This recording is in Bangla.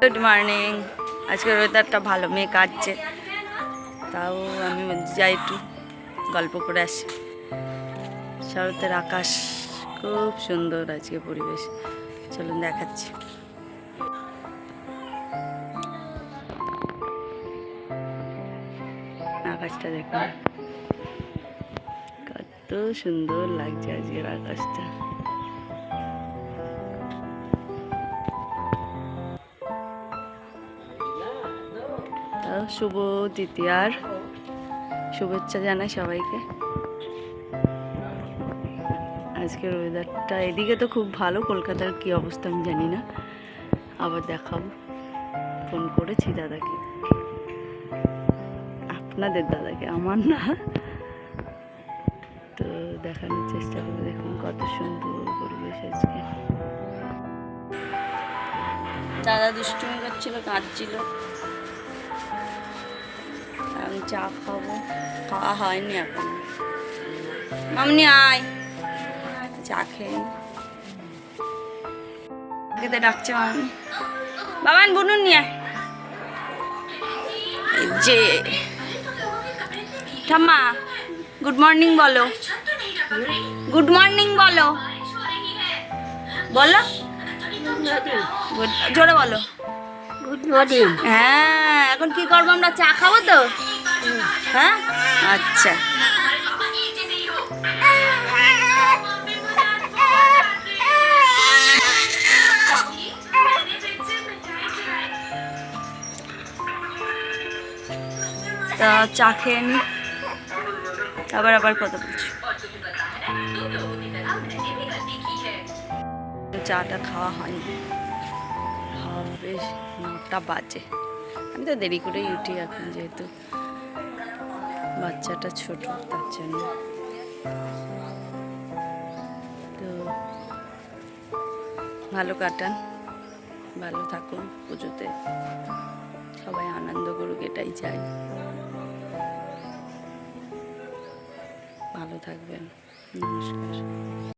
গুড মর্নিং আজকের ওয়েদারটা ভালো মেয়ে কাটছে তাও আমি যাই একটু গল্প করে আসি। শরতের আকাশ খুব সুন্দর আজকে পরিবেশ। চলুন দেখাচ্ছি। আকাশটা দেখুন। কত সুন্দর লাগছে আজকের আকাশটা। শুভ তৃতীয়ার শুভেচ্ছা জানাই সবাইকে। আজকের ওয়েদারটা এদিকে তো খুব ভালো, কলকাতার কি অবস্থা আমি জানি না। আবার দেখাবো। ফোন করেছি দাদাকে। আপনাদের দাদাকে, আমার না। তো দেখানোর চেষ্টা করব, দেখুন কত সুন্দর পরিবেশ আজকে। দাদা দুষ্টুমি করছিল, কাঁদছিল। আমি চা খাব। খাওয়া হয়নি এখন। মামনি, আয়। চা খেয়ে। খেতে ডাকছে মামনি। বাবান, বুনুন নিয়ে যে। ঠাম্মা গুড মর্নিং বলো। গুড মর্নিং বলো। বলো। জোরে বলো। গুড মর্নিং হ্যাঁ এখন কি করব আমরা? চা খাব তো? হ্যাঁ? আচ্ছা। তা চা খেয়ে নি। আবার আবার কথা বলছি। চাটা খাওয়া হয়নি। হবে নটা বাজে। আমি তো দেরি করেই উঠি এখন যেহেতু। বাচ্চাটা ছোট, তার জন্য। তো, ভালো কাটান, ভালো থাকুন পুজোতে। সবাই আনন্দ করুক, এটাই চাই। ভালো থাকবেন। নমস্কার।